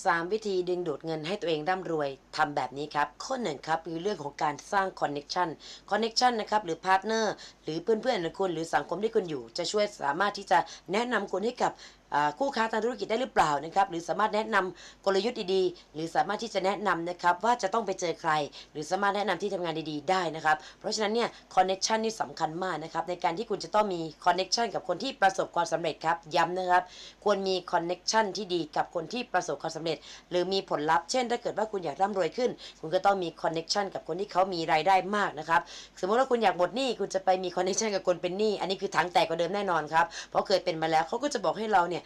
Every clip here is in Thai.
3 วิธีดึงดูดเงินให้ตัวเองร่ำรวยทำแบบนี้ครับ ข้อหนึ่งครับคือเรื่องของการสร้างคอนเน็ชันคอนเน็ชันนะครับหรือพาร์ทเนอร์หรือเพื่อนๆของคุณหรือสังคมที่คุณอยู่ จะช่วยสามารถที่จะแนะนำคุณให้กับคู่ค้าทางธุรกิจได้หรือเปล่านะครับหรือสามารถแนะนำกลยุทธ์ดีๆ หรือสามารถที่จะแนะนำนะครับว่าจะต้องไปเจอใคร หรือสามารถแนะนำที่ทำงานดีๆ ได้นะครับเพราะฉะนั้นเนี่ยคอนเน็ชันนี่สำคัญมากนะครับในการที่คุณจะต้องมีคอนเน็ชันกับคนที่ประสบความสำเร็จครับย้ำนะครับควรมีคอนเน็ชันที่ดีกับคนที่ประสบความสำเร็จหรือมีผลลัพธ์เช่นถ้าเกิดว่าคุณอยากร่ำรวยขึ้น คุณก็ต้องมีคอนเน็ชันกับคนที่เขามีรายได้มากนะครับสมมติว่าคุณอยากหมดหนี้คุณจะไปมีคอนเน็ชันกับคนเป็นหนี้อันนี้คือถังแตกกว่าเดิมแน่นอนครับเพราะเคยเป็นมาแล้วเขาก็จะบอกให้เราเนี่ย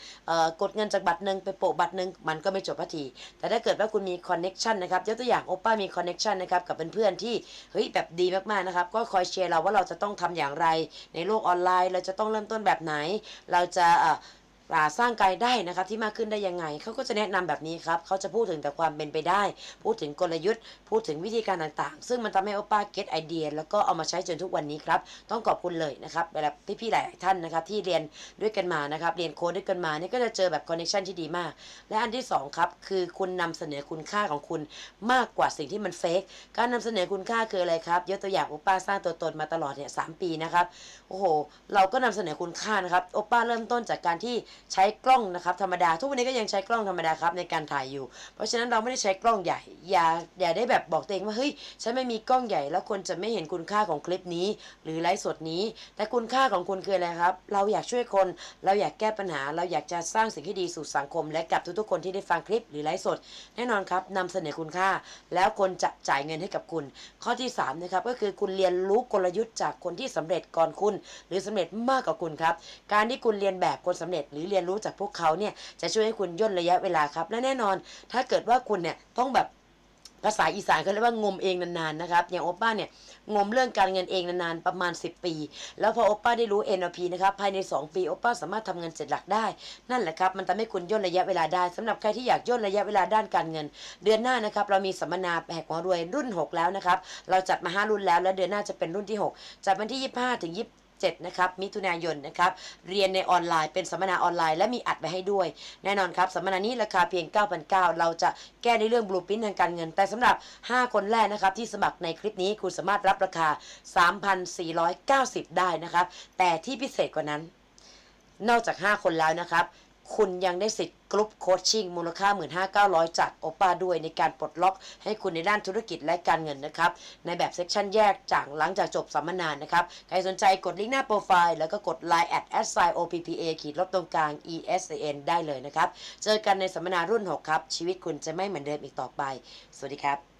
กดเงินจากบัตรหนึ่งไปโปะบัตรหนึ่งมันก็ไม่จบพัทีแต่ถ้าเกิดว่าคุณมีคอนเน็ชันนะครับยกตัวอย่างโอป้ามีคอนเน็ชันนะครับกับเพื่อนๆที่เฮ้ยแบบดีมากๆนะครับก็คอยเชียร์เราว่าเราจะต้องทำอย่างไร ในโลกออนไลน์ เราจะต้องเริ่มต้นแบบไหน เราจะ สร้างรายได้นะครับที่มากขึ้นได้ยังไงเขาก็จะแนะนำแบบนี้ครับเขาจะพูดถึงแต่ความเป็นไปได้ พูดถึงกลยุทธ์ พูดถึงวิธีการต่างๆ ซึ่งมันทำให้โอป้าเก็ตไอเดียแล้วก็เอามาใช้จนทุกวันนี้ครับต้องขอบคุณเลยนะครับแบบพี่ๆหลายท่านนะครับที่เรียนด้วยกันมานะครับเรียนโค้ดด้วยกันมาเนี่ยก็จะเจอแบบคอนเนคชันที่ดีมาก และอันที่สองครับคือคุณนำเสนอคุณค่าของคุณมากกว่าสิ่งที่มันเฟกการนำเสนอคุณค่าคืออะไรครับยกตัวอย่างโอป้าสร้างตัวตนมาตลอดเนี่ยสามปีนะครับโอ้โหเราก็นำเสนอคุณค่านะครับโอป้าเริ่มต้นจากการที่ใช้กล้องนะครับธรรมดา ทุกวันนี้ก็ยังใช้กล้องธรรมดาครับในการถ่ายอยู่ เพราะฉะนั้นเราไม่ได้ใช้กล้องใหญ่ อย่าอย่าได้แบบบอกตัวเองว่าเฮ้ยฉันไม่มีกล้องใหญ่ แล้วคนจะไม่เห็นคุณค่าของคลิปนี้ หรือไลฟ์สดนี้ แต่คุณค่าของคุณคืออะไรครับ เราอยากช่วยคน เราอยากแก้ปัญหา เราอยากจะสร้างสิ่งที่ดีสู่สังคม และกับทุกๆคนที่ได้ฟังคลิปหรือไลฟ์สด แน่นอนครับนำเสนอคุณค่า แล้วคนจะจ่ายเงินให้กับคุณ ข้อที่สามนะครับก็คือคุณเรียนรู้กลยุทธ์จากคนที่สำเร็จก่อนคุณ หรือสำเร็จมากกว่าคุณครับ การที่คุณเรียนแบบคนสำเร็จหรือเรียนรู้จากพวกเขาเนี่ยจะช่วยให้คุณย่นระยะเวลาครับ และแน่นอน ถ้าเกิดว่าคุณเนี่ยต้องแบบภาษาอีสานเขาเรียกว่างมเองนานๆนะครับ อย่างโอป้าเนี่ยงมเรื่องการเงินเองนานๆประมาณ 10 ปี แล้วพอโอป้าได้รู้ NLP นะครับภายใน 2 ปีโอป้าสามารถทำเงินเจ็ดหลักได้ นั่นแหละครับ มันทำให้คุณย่นระยะเวลาได้สำหรับใครที่อยากย่นระยะเวลาด้านการเงิน เดือนหน้านะครับเรามีสัมมนาแหกหัวรวยรุ่น 6 แล้วนะครับ เราจัดมา 5 รุ่นแล้วแล้วเดือนหน้าจะเป็นรุ่นที่ 6จัดวันที่ 25ถึง20 7 นะครับ มิถุนายนนะครับ เรียนในออนไลน์เป็นสัมมนาออนไลน์ และมีอัดไว้ให้ด้วย แน่นอนครับ สัมมนานี้ราคาเพียง 9,900 เราจะแก้ในเรื่องบลูพินทางการเงิน แต่สำหรับ 5 คนแรกนะครับ ที่สมัครในคลิปนี้คุณสามารถรับราคา 3,490 ได้นะครับ แต่ที่พิเศษกว่านั้น นอกจาก 5 คนแล้วนะครับ คุณยังได้สิทธิ์กรุ๊ปโคชชิ่งมูลค่า 15,900 จากโอป้าด้วยในการปลดล็อกให้คุณในด้านธุรกิจและการเงินนะครับ ในแบบเซสชันแยกจากหลังจากจบสัมมนานะครับ ใครสนใจกดลิงก์หน้าโปรไฟล์แล้วก็กด Line at s i o p p a ขีดลบตรงกลาง e s a n ได้เลยนะครับ เจอกันในสัมมนารุ่น 6 ครับ ชีวิตคุณจะไม่เหมือนเดิมอีกต่อไป สวัสดีครับ